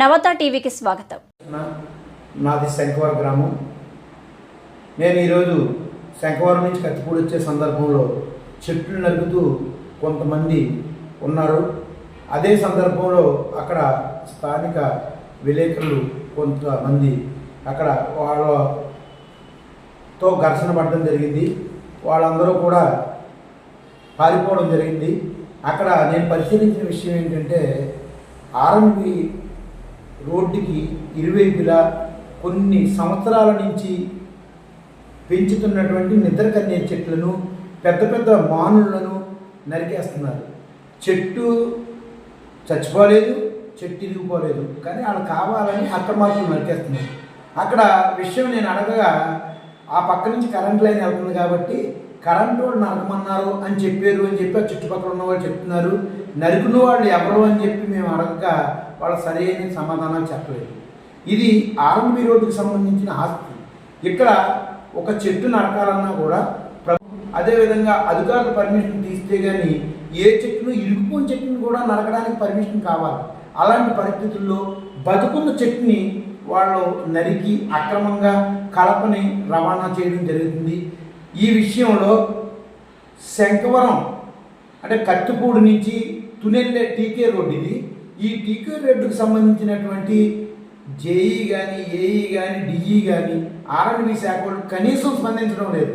నవత టీవీకి స్వాగతం. నాది శంకవరం గ్రామం. నేను ఈరోజు శంకవరం నుంచి కత్తిపూడి వచ్చే సందర్భంలో చెట్లు నలుగుతూ కొంతమంది ఉన్నారు. అదే సందర్భంలో అక్కడ స్థానిక విలేకరులు కొంతమంది అక్కడ వాళ్ళతో ఘర్షణ పడడం జరిగింది. వాళ్ళందరూ కూడా పారిపోవడం జరిగింది. అక్కడ నేను పరిశీలించిన విషయం ఏంటంటే ఆర్ఎంపి రోడ్డుకి ఇరువైపులా కొన్ని సంవత్సరాల నుంచి పెంచుతున్నటువంటి నిద్రకన్నే చెట్లను పెద్ద పెద్ద మానులను నరికేస్తున్నారు. చెట్టు చచ్చిపోలేదు చెట్టు ఇరిగిపోలేదు కానీ వాళ్ళు కావాలని అక్రమార్కులు నరికేస్తున్నారు. అక్కడ విషయం నేను అడగగా ఆ పక్క నుంచి కరెంట్ లైన్ వెళ్తుంది కాబట్టి కరెంటు వాళ్ళు నరకమన్నారు అని చెప్పారు అని చెప్పి ఆ చుట్టుపక్కల ఉన్న వాళ్ళు చెప్తున్నారు. నరికిన వాళ్ళు ఎవరు అని చెప్పి మేము అడగగా వాళ్ళు సరైన సమాధానాలు చెప్పలేదు. ఇది ఆర్ఎంబి రోడ్డుకి సంబంధించిన ఆస్తి. ఇక్కడ ఒక చెట్టు నరకాలన్నా కూడా అదేవిధంగా అధికారుల పర్మిషన్ తీస్తే కానీ ఏ చెట్టును ఇరుక్కుపోయిన చెట్టును కూడా నరకడానికి పర్మిషన్ కావాలి. అలాంటి పరిస్థితుల్లో బతుకున్న చెట్టుని వాళ్ళు నరికి అక్రమంగా కలపని రవాణా చేయడం జరుగుతుంది. ఈ విషయంలో శంకవరం అంటే కట్టుపూడి నుంచి తునెల్లే టీకే రోడ్ ఇది. ఈ టీకే రోడ్డుకు సంబంధించినటువంటి జేఈ కానీ ఏఈ కానీ డిఈ కానీ ఆర్ఎండ్బి శాఖ వాళ్ళు కనీసం స్పందించడం లేదు.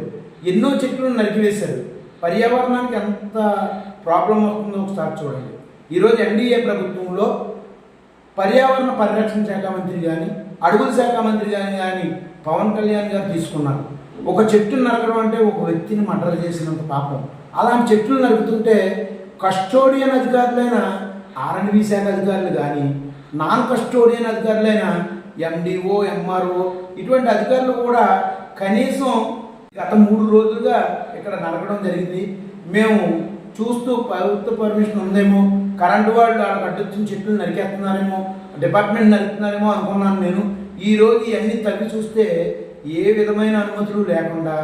ఎన్నో చెట్లను నరికివేశారు. పర్యావరణానికి ఎంత ప్రాబ్లం వస్తుందో ఒకసారి చూడండి. ఈరోజు ఎన్డీఏ ప్రభుత్వంలో పర్యావరణ పరిరక్షణ శాఖ మంత్రి కానీ అడవుల శాఖ మంత్రి కానీ కానీ పవన్ కళ్యాణ్ గారు తీసుకున్నారు. ఒక చెట్టు నరకడం అంటే ఒక వ్యక్తిని మర్డర్ చేసినంత పాపం. అలాంటి చెట్లు నరుకుతుంటే కస్టోడియన్ అధికారులైన ఆర్ఎండ్బి శాఖ అధికారులు కానీ నాన్ కస్టోడియన్ అధికారులైన ఎండిఓ ఎంఆర్ఓ ఇటువంటి అధికారులు కూడా కనీసం గత మూడు రోజులుగా ఇక్కడ నరకడం జరిగింది. మేము చూస్తూ ప్రభుత్వ పర్మిషన్ ఉందేమో కరెంటు వాళ్ళు వాళ్ళకి కట్టొచ్చిన చెట్లు నరికేస్తున్నారేమో డిపార్ట్మెంట్ నరుకుతున్నారేమో అనుకున్నాను నేను. ఈ రోజు ఇవన్నీ తగ్గి చూస్తే ఏ విధమైన అనుమతులు లేకుండా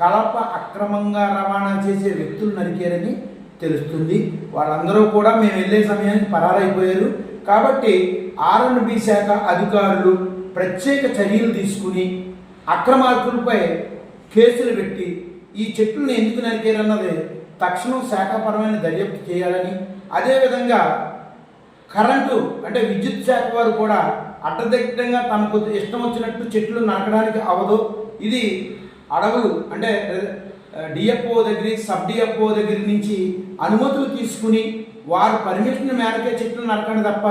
కలప అక్రమంగా రవాణా చేసే వ్యక్తులు నరికారని తెలుస్తుంది. వాళ్ళందరూ కూడా మేము వెళ్ళే సమయానికి పరారైపోయారు. కాబట్టి ఆర్ఎండ్బి శాఖ అధికారులు ప్రత్యేక చర్యలు తీసుకుని అక్రమార్కులపై కేసులు పెట్టి ఈ చెట్లను ఎందుకు నరికారన్నది తక్షణం శాఖాపరమైన దర్యాప్తు చేయాలని అదేవిధంగా కరెంటు అంటే విద్యుత్ శాఖ వారు కూడా అడ్డదిడ్డంగా తనకు ఇష్టం వచ్చినట్టు చెట్లు నరకడానికి అవదు. ఇది అడవులు అంటే డిఎఫ్ఓ దగ్గర సబ్ డిఎఫ్ఓ దగ్గర నుంచి అనుమతులు తీసుకుని వారు పర్మిషన్ మేరకే చెట్లు నరకండి తప్ప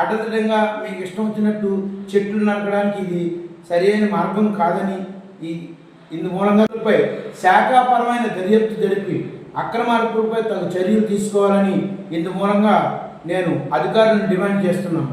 అడ్డదిడ్డంగా మీకు ఇష్టం వచ్చినట్టు చెట్లు నరకడానికి ఇది సరైన మార్గం కాదని ఈ ఇందు మూలంగాపై శాఖాపరమైన దర్యాప్తు జరిపి అక్రమార్పులపై తగు చర్యలు తీసుకోవాలని ఇందు మూలంగా నేను అధికారులను డిమాండ్ చేస్తున్నాను.